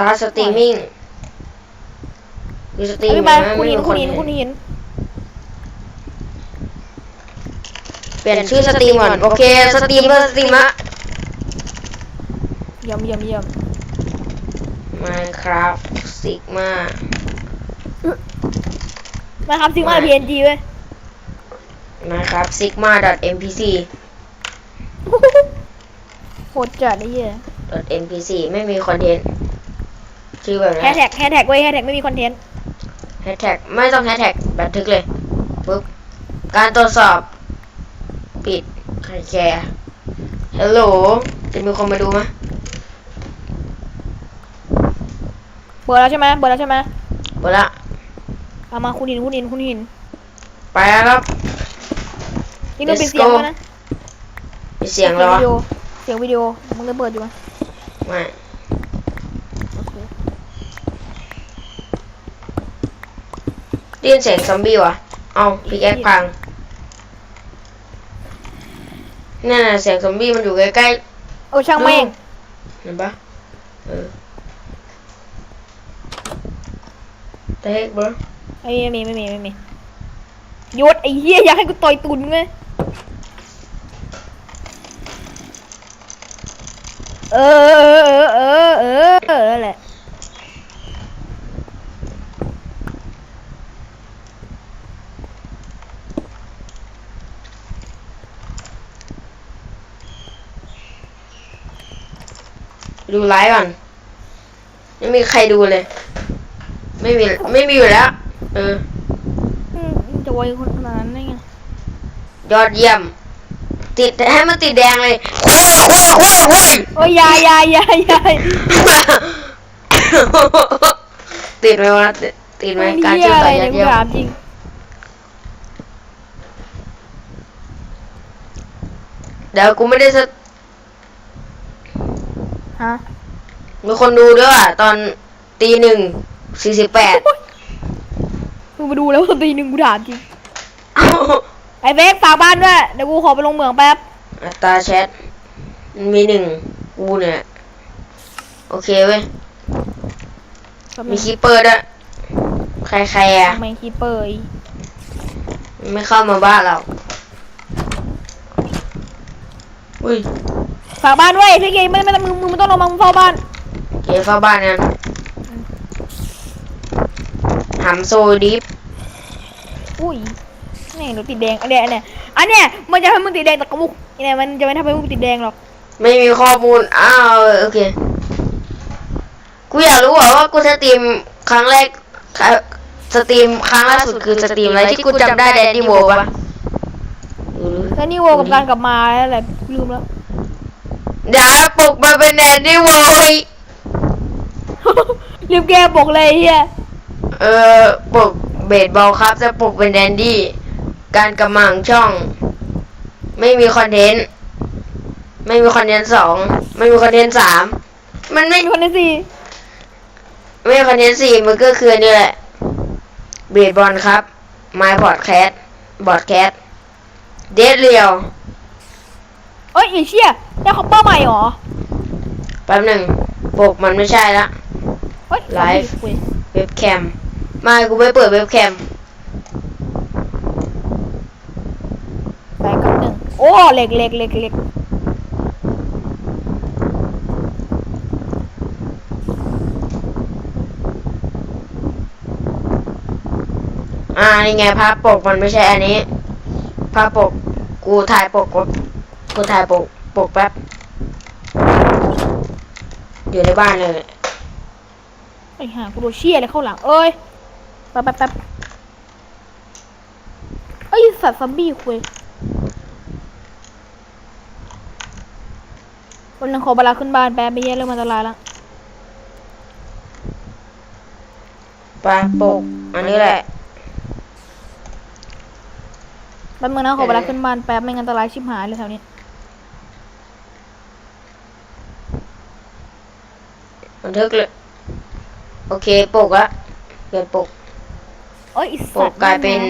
ตาสตรีมมิ่งคือสตรีมเอาไปนะคุณไม่หินมีคคุณนหินเห็นคุณหินเปลี่ยนชื่อสตรีมก่อนโอเคสตรีมเพื่อสตรีมละเยี่ยมเยี่ยมเยี่ยม Minecraft Sigma มาครับซิงมาพีเอ็นจีเว้ย Minecraft Sigma .mpc โหดจัดไอ้เหี้ย .mpc ไม่มีคอนเทนต์ ชื่อแบบแฮนี้ชแท็กแฮชแท็กเว้ยแฮชแท็กไม่มีคอนเทนต์แฮชแท็กไม่ต้องแฮชแท็กบันทึกเลยปุ๊บการตรวจสอบ ปิดใครแชร์ฮัลโหลจะมีคนมาดูไหมเปิดแล้วใช่ไหมเปิดแล้วใช่ไหมหมดละเอามาคุณหินคุณหินคุณหินไปแล้วครับ นี่ต้องเป็น Let's เสียง go ด้วยนะมีเสียงเหรอ วิดีโอเสียงวิดีโอมึงได้เปิดอยู่ไหมไม่ โอเค ได้ยินเสียงซอมบี้วะเอาพิกแอคพังนั่นน่ะเสียงซอมบี้มันอยู่ใกล้โอ้ช่างแม่งๆเห็นปะเออแต่เฮ้ยบรไอ้ไม่มีไม่มีไม่มีหยุดไอ้เหี้ยอยากให้กูต่อยตุนไงเออเออเออเออเออนั่นแหละ ดูไลฟ์ก่อน ไม่มีใครดูเลย ไม่มี ไม่มีอยู่แล้ว เอออืมจะไวคนขนาดนั้นได้ไง ยอดเยี่ยม ติดให้มันติดแดงเลยคุยคุยคุยคุยโอ้ยยายยายยายยายติดไหมวะ ติดติดไหมมันการเหี้ยชื่ออะไรต่อยอเนี่ยดเยี่ยมกูถามจริงเดี๋ยวกูไม่ได้สะฮะ มีคนดูด้วยว่ะตอนตีหนึ่งสี่สิบแปดมึงมาดูแล้วตีหนึ่งกูถามจริงไอ้เบกฝากบ้านด้วยเดี๋ยวกูขอไปลงเหมืองแป๊บอัตราแชทมีหนึ่งกูเนี่ย โอเคเว้ย มีคีเปอร์ด้วยใครๆอะทำไมคีเปอร์อีไม่เข้ามาบ้านเราอุ้ยฝากบ้านด้วยพี่เกไม่ไม่มึงมึงไม่ต้องลงมามึงเฝ้าบ้าน เกเข้าบ้านกันหำโซดิฟอุ้ยนี่หนูติดแดงอันเนี้ยอันเนี้ยอันเนี้ยมันจะทำให้มึงติดแดงแต่กระมุกอันเนี่ยมันจะไม่ทำให้มึงติดแดงหรอกไม่มีข้อมูล อ้าว โอเค กูอยากรู้ว่าว่ากูสตรีมครั้งแรกครั้งสตรีมครั้งล่าสุดคือสตรีมอะไรที่กูจำได้แดนนี่โวปะดูดิแล้วนี่โวกับการกลับมาแล้วอะไรลืมแล้วเดี๋ยวปลุกมาเป็นแดนนี่โวอีก ลืมแก้ปกเลยไอ้เฮียเออปลุกเบสบอลครับจะปลุกเป็นแดนดี้ การกำมังช่อง ไม่มีคอนเทนต์ ไม่มีคอนเทนต์สอง ไม่มีคอนเทนต์สาม มันไม่มีคนที่สี่ไม่มีคอนเทนต์สี่มันก็คือนี่แหละ เบสบอลครับ My Podcast บอดแคสเดดเรียวเอ้ยไอ้เชี่ยได้คอปเปอร์ใหม่เหรอ แป๊บหนึ่งปกมันไม่ใช่ละ เฮ้ยไลฟ์ เว้ยเว็บแคมไม่กูไม่เปิดเว็บแคมแปดกับหนึ่งโอ้เหล็กเหล็กเหล็กเหล็กอ่านี่ไงภาพปกมันไม่ใช่อันนี้ภาพปกกูถ่ายปกกูกูถ่ายปกปกแป๊บอยู่ในบ้านเลย ไอ้ห่ากูโดนเชี่ยอะไรเข้าหลัง เอ้ยแป๊บแป๊บแป๊บเอ้ยสัตว์ซอมบี้คุยวันนึงขอเวลาขึ้นบ้านแป๊บไม่เหี้ยเริ่มอันตรายแล้วปลาปกอันนี้แหละแป๊บนึงนะขอเวลาขึ้นบ้านแป๊บไม่งั้นอันตรายชิบหายเลยแถวนี้บันทึกเลย โอเคปกละเปลี่ยนปก โอ้ยอีสัตว์ปกกลายเป็น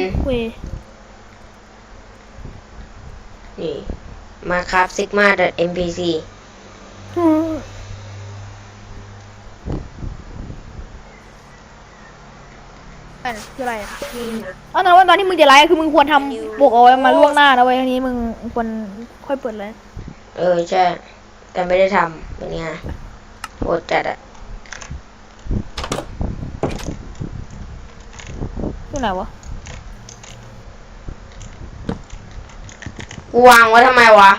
นี่ มาครับ sigma mpc อืมอะไรคืออะไรอะเอนั่นว่าตอนที่มึงจะไลฟ์คือมึงควรทำบวกเอาไว้มาล่วงหน้านะเว้ยทีนี้มึงควรค่อยเปิดเลย เออ ใช่ แต่ไม่ได้ทำเป็นไงโหดจัดอะ ที่ไหนวะ กูวางไว้ทำไมวะ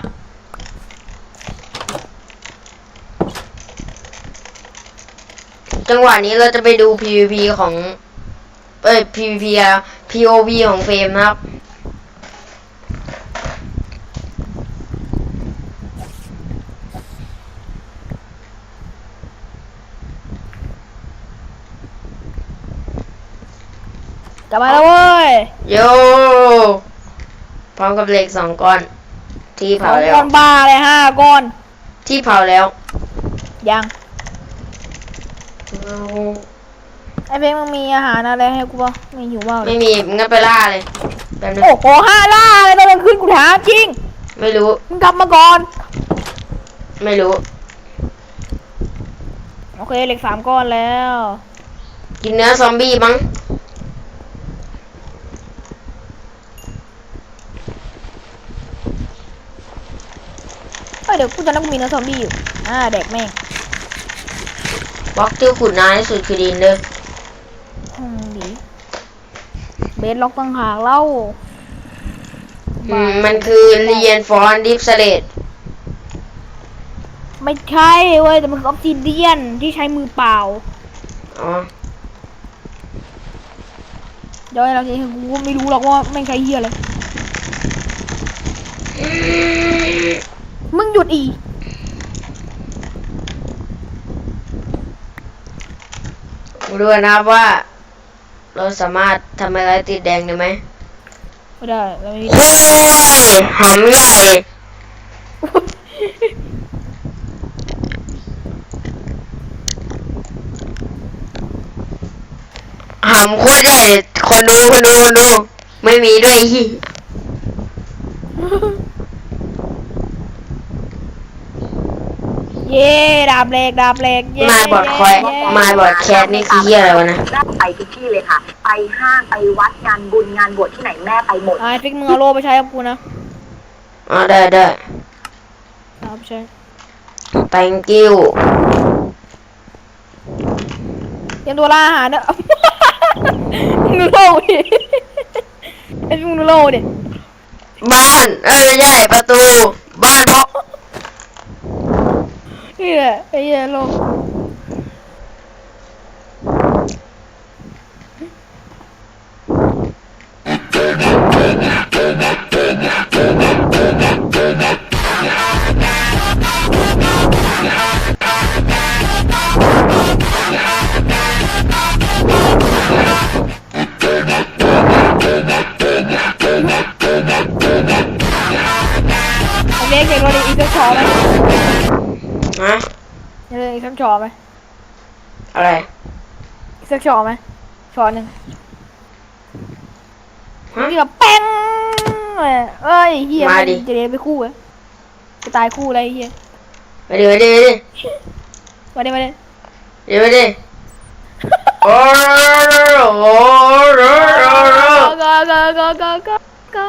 จังหวะนี้เราจะไปดู PVP ของ เอ้ย PVP อะ POV ของเฟรมนะครับ กลับมาแล้วเว้ยโยพร้อมกับเหล็กสองก้อน ที่สอเผางแล้ว ก้อนบ้าเลยห้าก้อน ที่เผาแล้ว ยังไอ้เพลงมึงมีอาหารอะไรให้กูปะไม่หิวมากเลไม่ยมีงั้นไปล่าเลยแป๊บนึงโอ้โหห้าล่าเลยตอนกลางคืนกูถามจริง ไม่รู้มึงกลับมาก่อน ไม่รู้ โอเคเหล็กสามก้อนแล้ว กินเนื้อซอมบี้มั้ง เอ้ยเดี๋ยวกูจะนั่งมีเนื้อซอมบี้อยู่ อ่าแดกแม่งบล็อกที่ขุดนานที่สุดคือดินเด้ออืมดีเบสล็อกต่างหากเล่าอืมมันคือเรียนฟอนดิฟสเลตไม่ใช่เว้ยแต่มันคือออฟซิเดียนที่ใช้มือเปล่า อ๋อเดี๋ยวให้เราจะกูก็ไม่รู้หรอกว่าแม่งใช้เฮียอะไร มึงหยุดอีมาดูกันนะครับว่า เราสามารถทำอะไรติดแดงได้ไหมไม่ได้เราไม่มีโอ้ยหำใหญ่หำโคตรใหญ่คนดูคนดูคนดู ไม่มีด้วยอี เย่ดาบเหล็กดาบเหล็กเย่มาบอดคอย เย่มาบอดแคสนี่คือเหี้ยอะไรวะนะแม่ไปทุกที่เลยค่ะ ไปห้างไปวัดงานบุญงานบวชที่ไหนแม่ไปหมดอ่าฟิกมึงเอาโลไปใช้กับกูนะอ๋อได้ได้เอาไปใช้ thank you เตรียมตัวล่าอาหารเนอะ มึงดูโลดิไอ้มึงดูโลดิบ้าน เอ้ยไม่ใช่ประตู บ้านเพราะ นี่แหละไอ้เหี้ยโลไอ้เอีกสักชอไหมอะไรอีกสักชอไหมชอหนึ่งฮะนี่แบบแป้งเลยเอ้ยเฮียมาดิ จะเรียนไปคู่เหรอจะตายคู่อะไรเฮียมาดิมาดิมาดิมาดิมาดิเดี๋ยวมาดิโอ้โหก็ก็ก็ก็ก็ก็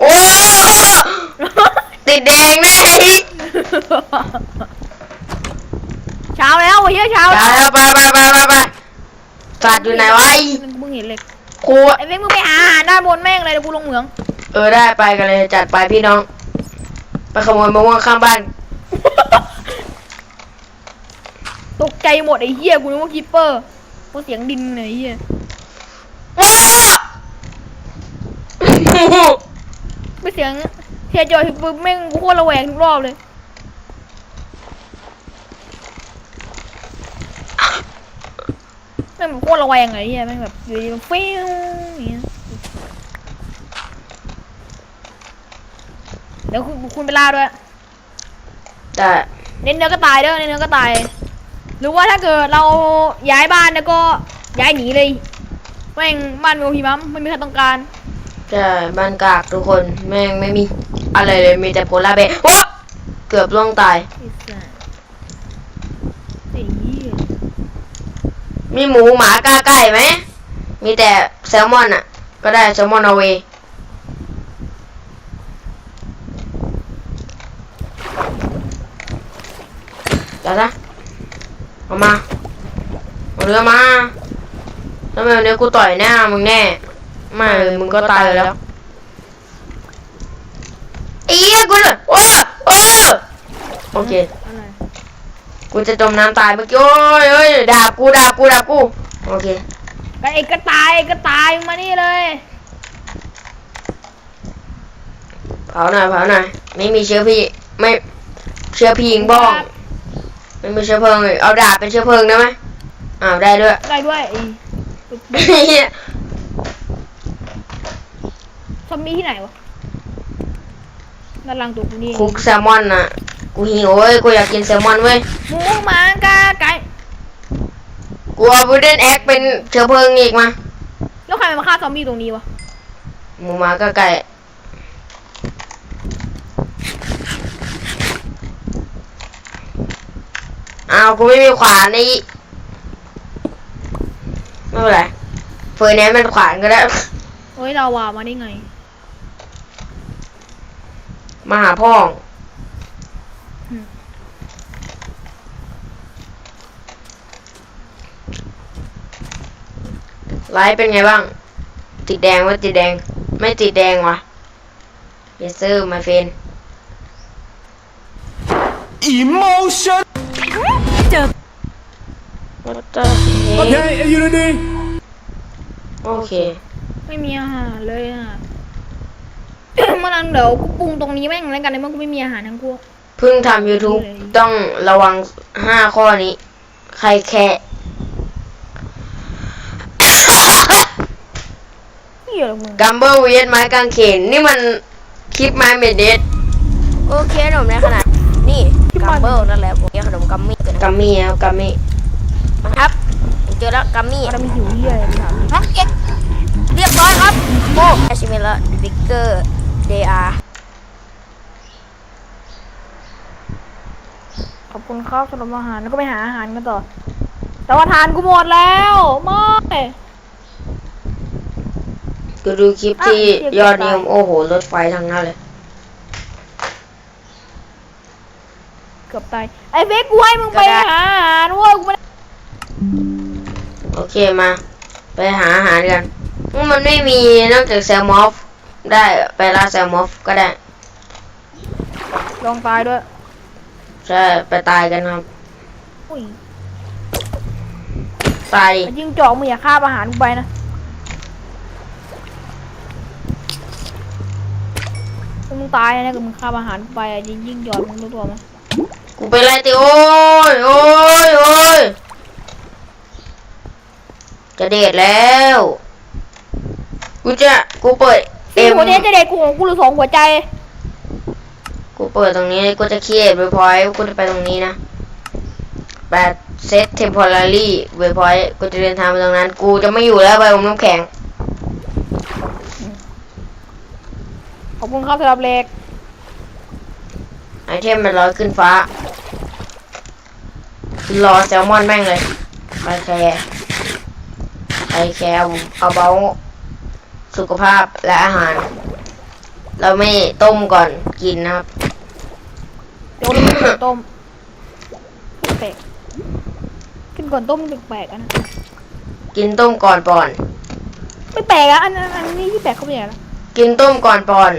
โอ้ ติดแดงแน่อีกเช้าแล้วเฮียเช้าไปไปไปไปไปไปสัตว์อยู่ไหนวะไอ้มึงเห็นเลยครูไอ้เว้งมึงไปหาอาหารด้านบนแม่งเลยเดี๋ยวกูลงเหมือง เออได้ไปกันเลยจัดไปพี่น้อง ไปขโมยมะม่วงข้างบ้าน ตกใจหมดไอ้เฮียกูนึกว่าคิปเปอร์กูเสียงดินเลยไอ้เฮียว้าไม่เสียง เฮียจอยปึ๊บแม่งกูโคตรระแวงทุกรอบเลยแม่งแบบโคตรระแวงเลยไอ้เฮียแม่งแบบอยู่ดีๆฟิวอย่างเงี้ยเดี๋ยวคุณคุณไปล่าด้วยได้เน้นเนื้อกระต่ายเด้อเน้นเนื้อกระต่าย หรือว่าถ้าเกิดเราย้ายบ้านแล้วก็ย้ายหนีเลยแม่งบ้านมีโอพีมัมไม่มีใครต้องการใช่บ้านกากทุกคนแม่งไม่มี อะไรเลยมีแต่โพล่าเบว้เกือบล่วงตายมีหมูหมากาไก่ไหม มีแต่แซลมอนอะ ก็ได้แซลมอนเอาไวย์จ้านะออกมาเอาเรือมาทำไมวันนี้กูต่อยหน้ามึงแน่ ไม่มึงก็ตายแล้ว ไอ้เหี้ยกูเลยโอ้โอ้โอเค อะไรกูจะจมน้ำตายเมื่อกี้โอ้ยเอ้ยดาบกูดาบกูดาบกู โอเค ก็ไอ้กระต่ายไอ้กระต่ายมึงมานี่เลยเผาหน่อยเผาหน่อยไม่มีเชื้อพี่ไม่เชื้อพี่ยิงบ้องไม่มีเชื้อเพลิงเลยเอาดาบเป็นเชื้อเพลิงได้ไหมอ้าวได้ด้วย ได้ด้วยไอ้เหี้ยซอมบี้ที่ไหนวะ ด้านหลังตัวกูนี่คุกแซลมอนน่ะ กูหิวเว้ย กูอยากกินแซลมอนเว้ย หมูหมากาไก่ กูเอาบูเดนแอ็กเป็นเชื้อเพลิงอีกมา แล้วใครมาฆ่าซอมบี้ตรงนี้วะ หมูหมาก็ไก่ อ้าว กูไม่มีขวานนี่ไม่เป็นไรเฟยแนนมันขวานก็ได้ โอ้ยเราวามาได้ไง มาหาพ่องอืมไลฟ์เป็นไงบ้าง ติดแดงว่าติดแดง ไม่ติดแดงวะเยสเซอร์มาเฟน Emotion. What the heck Okay, Unity. โอเค ไม่มีอาหารเลยอะ มานังเดี๋ยวกูปรุงตรงนี้แม่งแล้วกันในเมื่อกูไม่มีอาหารทั้งกูเพิ่งทำ YouTube ต้องระวังห้าข้อนี้ ใครแค่นี่เหรอมึงกัมเบอร์เวียดไม้กางเขน นี่มันคลิปไม้เมดเดสโอเคขนมในขนาดนี่กัมเบิลนั่นแหละผมเรียกขนมกัมมี่กันนะกัมมี่ครับกัมมี่ครับผมเจอแล้วกัมมี่เราไม่หิวเหี้ยอะไรถามฮะเอ๊ะเรียบร้อยครับโอ้แอชิเมล่าบิ๊กเกอร์ เดอาร์ขอบคุณครับสำหรับอาหารแล้วก็ไปหาอาหารกันต่อ แต่ว่าทานกูหมดแล้วไม่ก็ดูคลิปที่อะเดี๋ยยวอดนิยมตายโอ้โห รถไฟทั้งนั้นเลย เกือบตาย ไอ้เฟกกูให้มึงไปหาอาหารเว้ยกูไม่ได้โอเคมา ไปหาอาหารกัน มันไม่มีนอกจากแซลมอฟ ได้ไปล่าแซลมอฟก็ได้ ลองตายด้วย ใช่ไปตายกันครับ อุ้ยตายดิมันยิงเจาะมึงอย่าฆ่าบอาหารกูไปนะถ้ามึงตายนะกับมึงฆ่าบอาหารกูไปอะยิงยิงหยอดมึงรู้ตัวมั้ยกูไปไล่ติโอ้ยโอ้ยโอ้ยจะเดทแล้ว กูจะกูเปิด สี่เอ็มหัวเนี้จะเด็กกูของกูเหรือสองหัวใจ กูเปิดตรงนี้กูจะเครียดเวพอยต์กูจะไปตรงนี้นะแปดเซตเทมพอรารีเวพอยต์กูจะเดินทางไปตรงนั้น กูจะไม่อยู่แล้วไปอมน้ำแข็ง ขอบคุณครับสำหรับเหล็กไอเทมมันลอยขึ้นฟ้ารอแซลมอนแม่งเลยไปแคร์ไปแคร์เอาเบา สุขภาพและอาหาร เราไม่ต้มก่อนกินนะครับเดี๋ยวเราขึ้นก่อนต้มแปลกขึ้นก่อนต้มแปลกๆอะนะกินต้มก่อนปอน ไม่แปลกอะอันนั้นอันนี้ที่แปลกเขาเป็นไงล่ะกินต้มก่อนปอน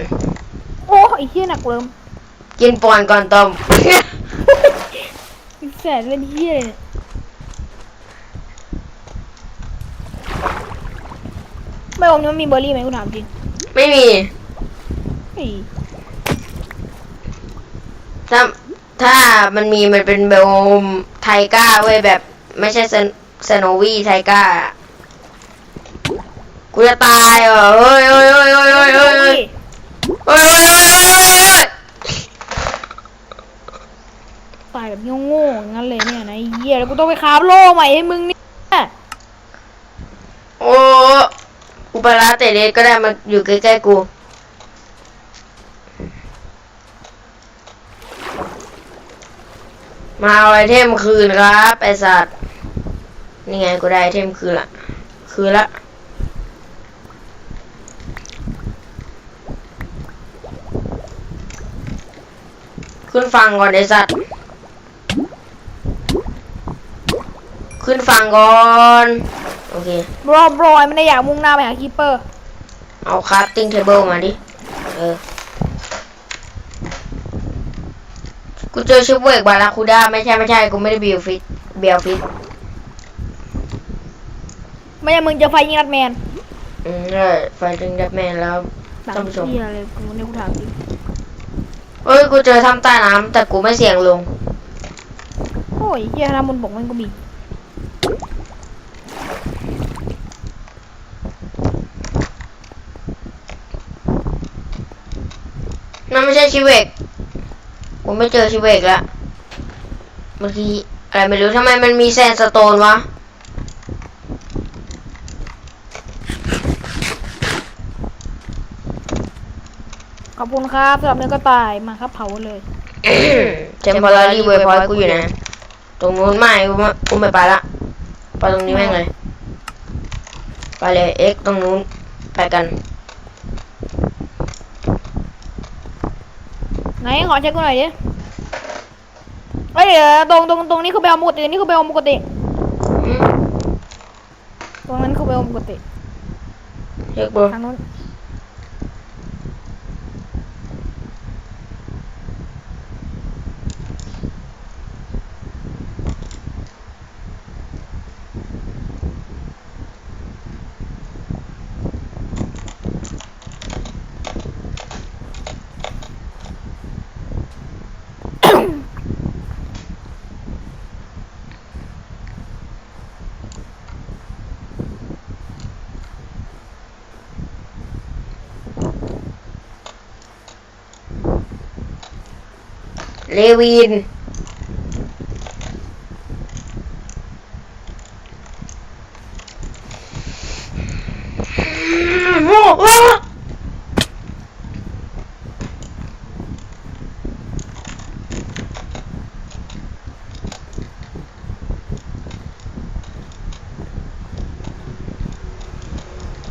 โอ้ไอ้เหี้ยหนักเริ่มกินปอนก่อนต้มไอ้แสบเล่นเหี้ยเลยเนี่ย ไม่อมนี่มันมีเบอร์รี่ไหมกูถามจริงไม่มีไอ้ถ้าถ้ามันมีมันเป็นเบลมไทก้าเว้ยแบบ ไม่ใช่สโนวีไทก้ากูจะตายเหรอเฮ้ยเฮ้ยเฮ้ยเฮ้ยเฮ้ยเฮ้ยเฮ้ยเฮ้ยเฮ้ยเฮ้ยเฮ้ยเฮ้ยตายแบบโง่ๆอย่างนั้นเลยเนี่ยนะไอ้เหี้ยแล้วกูต้องไปคราบโล่ใหม่ให้มึงเนี่ยโอ้ กูไปร้านเตะเลสก็ได้มาอยู่ใกล้ๆกู มาเอาไอเทมคืนครับไอสัตว์ นี่ไงกูได้ไอเทมคือละ คือละขึ้นฟังก่อนไอสัตว์ ขึ้นฟังก่อน อเคบรอบรอยไม่ได้อยากมุ่งหน้าไปหาคีเปอร์ เอาคราฟติ้งเทเบิลมาดิ เออ กูเจอชิปเวกบาราคูด้าไม่ใช่ไม่ใช่กูไม่ได้บิวฟิตเบียวฟิตไม่ใช่มึงจะไฟยิงรัดแมนอืมได้ไฟถึงดับแมนแล้วหลังท่านผู้ชมเที่ยอะไรกูเนี่ยกูถามจริงเอ้ยกูเจอถ้ำใต้น้ำแต่กูไม่เสี่ยงลง โอ้ยเที่ยทำบนบกมันก็มี นั่นไม่ใช่ชิเวกผมไม่เจอชิเวกละเมื่อกี้อะไรไม่รู้ทำไมมันมีแซนสโตนวะขอบคุณครับสำหรับเนื้อกระต่ายมาครับเผาเลยเทมเพอร์รี่เวพอยกูอยู่นะ ตรงนู้นไม่กูไม่กูไม่ไปละไปตรงนี้แม่งเลย ไปเลยเอ็กตรงนู้นไปกัน ไหนขอเช็คกูหน่อยดิเอ้ยเดี๋ยวตรงตรงตรงนี้คือเบลปกตินี่คือเบลปกติอืมตรงนั้นคือเบลปกติเช็คดูทางนู้น เลวินใ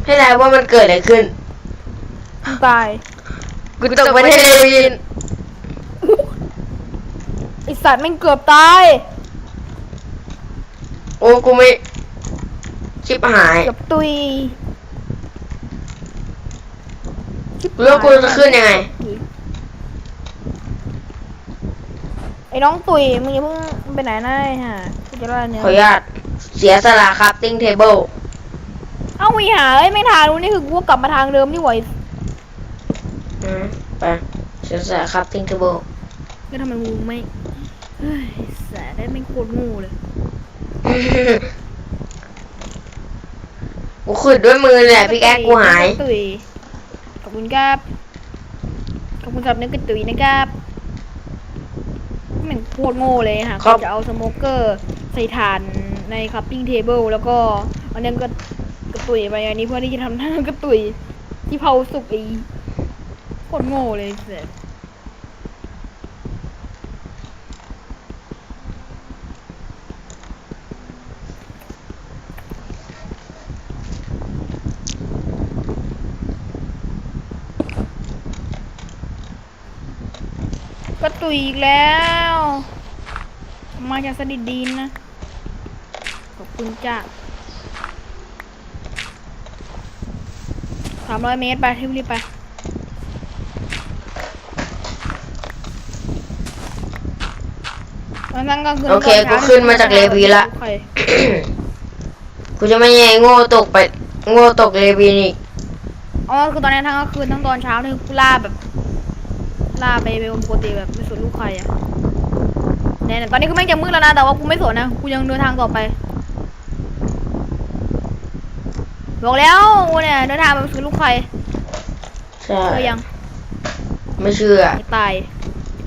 ห้ทายว่ามันเกิดอะไรขึ้น ตาย กูตกไปในเลวินไอ สัตว์แม่งเกือบตาย โอ้กูไม่ชิบหายเกือบตุยชิบหายแล้วกูจะขึ้นยังไง ไอ้น้องตุยมึงอย่าเพิ่งไปไหนนะไอ้ห่ากูจะรอดเนี่ยขออนุญาตเสียสละครับติ้งเทเบิลเอ้าอีหาเอ้ยไม่ทางนู้นนี่คือกูก็กลับมาทางเดิมนี่หว่าไปเสียสละครับติ้งเทเบิลแล้วทำไมมึงไม่เฮ้ย แสได้ไม่งโคตรโงูเลย กูขุดด้วยมือแหละพี่แอ๊กกูหาย ตุยขอบคุณครับ ขอบคุณสำหรับเนื้อกระตุยนะครับแมันโคตรโง่เลยค่ะครับเขาจะเอาสโมเกอร์ใส่ถ่านในคัพปิ้งเทเบิลแล้วก็เอาเนื้อกระกระตุยไปอันนี้เพื่อที่จะทำหน้ากระตุยที่เผาสุกอีโคตรโง่เลยเสร็จ ตุยอีกแล้ว มาจากสดิดดินนะ ขอบคุณจ้าสามร้อยเมตรไปที่รีบไปตอนนั้นก็คือโอเคกูขึ้นมาจากเลวีละโอเคกูจะไม่ให้โง่ตกไป โง่ตกเลวินอีกอ๋อคือตอนนี้ทั้งกลางคืนทั้งตอนเช้านี่กูล่าแบบ ล่าไปไปปกติแบบไม่สนลูกใครอะเนี่ยตอนนี้ก็แม่งจะมืดแล้วนะ แต่ว่ากูไม่สนนะ กูยังเดินทางต่อไปบอกแล้วกูเนี่ยเดินทางไปไม่สนลูกใครใช่เชื่อยัง ไม่เชื่อไอ้ตาย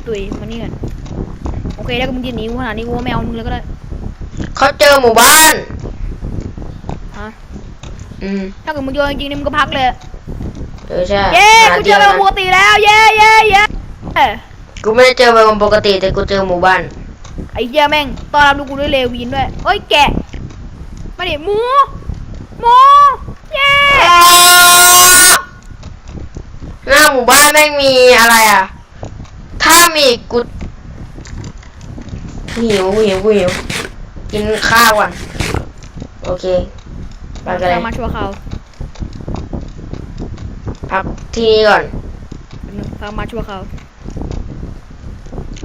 ตุยมานี่กันโอเคแล้วก็มึงยืนหนีกูขนาดนี้กูว่าไม่เอามึงเลยก็ได้เขาเจอหมู่บ้านฮะอืมถ้าเกิดมึงเจอจริงๆนี่มึงก็พักเลย เออใช่เย้หากูเจอดีแบยวบปกติแล้ว เย้เย้เย้เอ้ย กูไม่ได้เจอแบบปกติแต่กูเจอหมู่บ้านไอ้เหี้ยแม่งต้อนรับลูกกูด้วยเลวินด้วยเอ้ยแกะมาดิหมูหมูเย้หน้าหมู่บ้านแม่งมีอะไรอะ ถ้ามีกูหิวหิวกูหิวกินข้าวก่อนโอเคไปกันเลยเรามาชัวร์เขาพักที่นี่ก่อนเรามาชัวร์เขา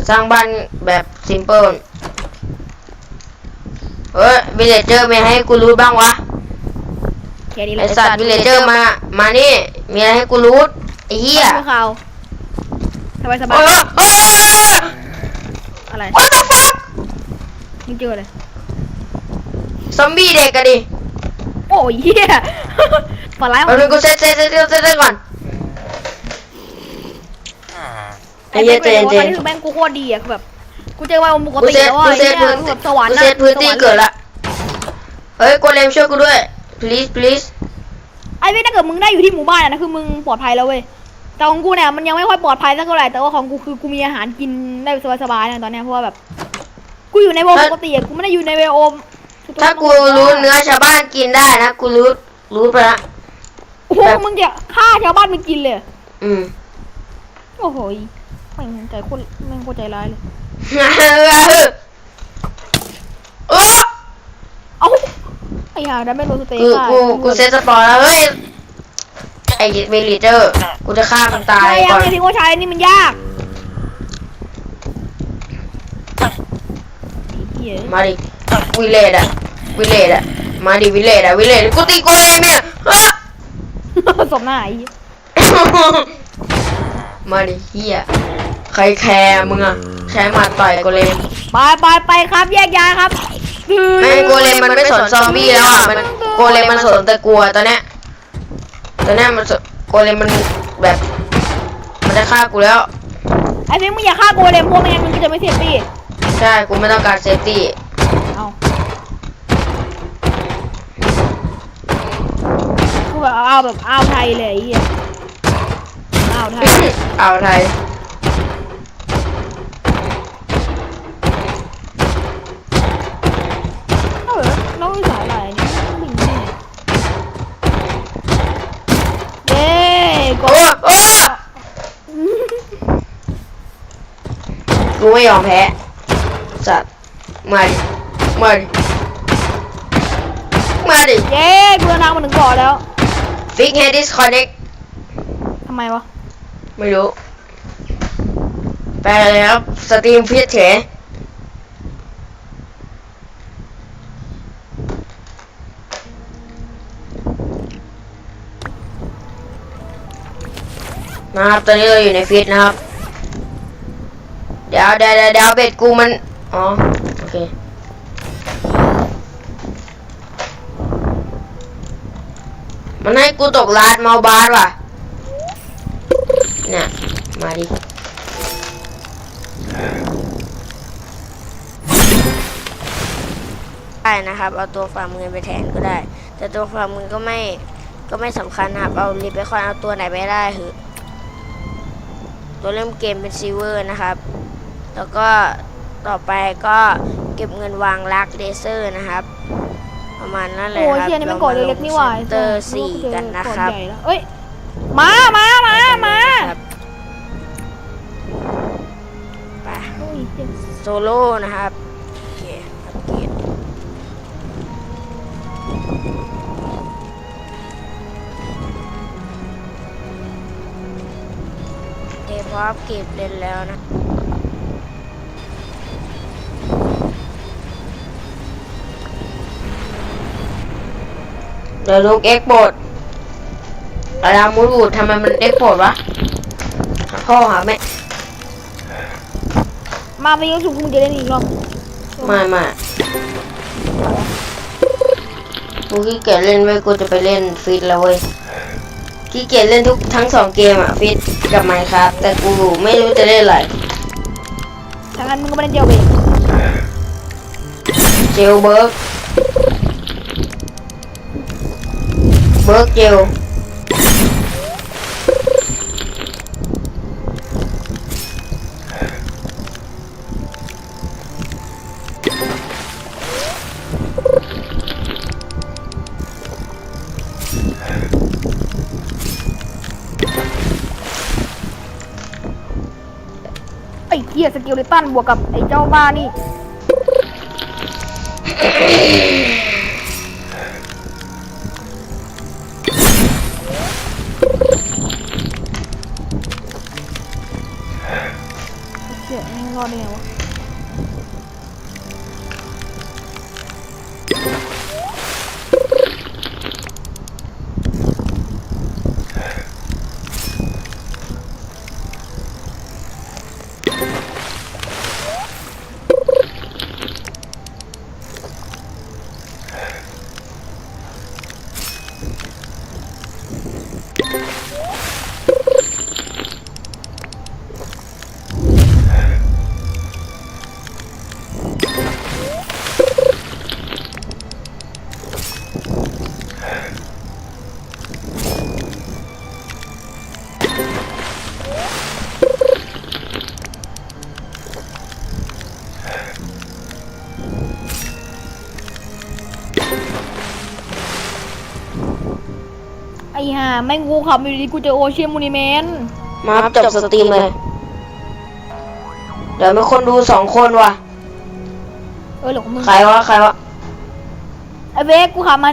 สร้างบ้านแบบซิมเปิลเฮ้ยวิลเลเจอร์ไม่ให้กูรู้บ้างวะแค่นี้แหไอละสัตว์วิลเลเจอร์มา มานี่ มีอะไรให้กูรู้ไอ้เหี้ยชัวร์เขาสบายสบาโอ้ยยโอ้ยอะไร What the fuck มึงเจออะไรซอมบี้เด็กกันดิโอ้ยเหี้ยฝันร้ายขอเอางหนึ่งกูเซตเซตเซตเซตเซตก่อน ไอ้ไอ้เหี้เหี้ยยเจเจนนเจเจนนคือแม่งกูโคตรดีอะคือแบบ กูเจอว่าปกกูติเซตแล้วกูอะเซไอ้ตเหี้พื้ยนแบบสวรรค์กูนะเซตพื้นที่สวรรค์เกิดละเฮ้ยกูเลมช่วยกูด้วย please please ไอ้เว้ยถ้าเกิดมึงได้อยู่ที่หมู่บ้านอะนะคือมึงปลอดภัยแล้วเว้ย แต่ของกูเนี่ยมันยังไม่ค่อยปลอดภัยสักเท่าไหร่แต่ว่าของกูคือกูมีอาหารกินได้สบายๆนะตอนเนี้ยเพราะว่าแบบ กูอยู่ในวงปกติอะกูไม่ได้อยู่ในเวโอมถ้ากูรู้เนื้อชาวบ้านกินได้นะ กูรู้รู้ไปละ โอ้โหมึงจะฆ่าชาวบ้านมึงกินเลยเหรออืม โอ้โหย แม่งใจโคตรแม่งโคตรใจร้ายเลยโอ้เอ้าไอ้ห่าดันไม่โดนสเตย์กูฆ่ากูกูเซตสปอร์แล้วเฮ้ยไอ้เวลิเจอร์กูจะฆ่ามันตายไม่ยัก่งอนไงพี่ว่าใช้นี่มันยากไอ้เหี้ยมาดิวิเลดอะวิเลดอะมาดิวิเลดอะวิเลดกูตีกูเองเนี่ยอะสมหน้าไอ้เหี้ยมาดิเฮีย ใครแคร์มึงอะใช้หมัดต่อยกูเลยไปไปไปครับแยกย้ายครับแม่งโกเลมมันไม่สนซอมบี้แล้วอะมันโกเลมมันสนแต่กลัวตอนเนี้ยตอนเนี้ยมันสนโกเลมมันแบบ มันจะฆ่ากูแล้วไอ้เพียงมึงอย่าฆ่าโกเลมพวกไม่งั้นมึงก็จะไม่เซฟตี้ใช่กูไม่ต้องการเซฟตี้เอากูแบบเอาแบบเอาไทยเลยไอ้เหี้ยเอาไทยเอาไทย เออแล้วไอ้สายอะไรเนี่ยไม่มีเย้โก โอ้โอ้กู ไม่ยอมแพ้สัตว์มาดิมาดิมาดิเย้กูเดินทางมาถึงเกาะแล้วฟิกเฮดิสคอนเน็กทำไมวะไม่รู้ไปเลยครับสตรีมฟิตเฉยนะครับตอนนี้เราอยู่ในฟิตนะครับเดี๋ยวเดี๋ยวเดี๋ยวเดาเบ็ดกูมัน อ๋อ โอเค มันให้กูตกลาดเมาบาสว่ะ เนี่ย มาดิ ได้นะครับ เอาตัวฝ่ามือไปแทนก็ได้ แต่ตัวฝ่ามือก็ไม่ก็ไม่สำคัญนะครับ เอาลิปไปคอนเอาตัวไหนไปได้คือตัวเริ่มเกมเป็นซิลเวอร์นะครับ แล้วก็ต่อไปก็เก็บเงินวางลักเลเซอร์นะครับ ประมาณนั้นเลยโอ้คยรับเชี่ยนี่มันเกาะเล็กๆนี่หว่าเตอร์สี่กันนะครับเกาใหญ่แล้วเอ้ยมามามามาครับไปโอ้ยเจ็บโซโล่นะครับโอเคอัปเกรดเทพออัปเกรดเล่นแล้วนะ เดี๋ยวลูกเอ็กโบดอารามูรูดทำไมมันเอ็กโบดวะหาพ่อหาแม่มาไปยังสุกมึงจะเล่นอีกรอบไม่ไม่กูขี้เกียจเล่นไว้ยกูจะไปเล่นฟิตแล้วเว้ยขี้เกียจเล่นทุกทั้งสองเกมอะฟิตกับไมค์ครับแต่กูไม่รู้จะเล่นอะไรทางนั้นมึงก็ไม่ได้เดียวเบรกเจลเบิร์ก เบิร์กเกลไอ้เกียสกิลเลตันบวกกับไอ้เจ้าบ้านี่ แม่งกูขับอยู่ดีๆกูเจอโอเชียนมูนิเมนต์มาครับจบสตรีมเลย เดี๋ยวมีคนดูสองคนว่ะ เออเหลือของมึงใครวะ ใครวะ ไอ้เวกกูขับมา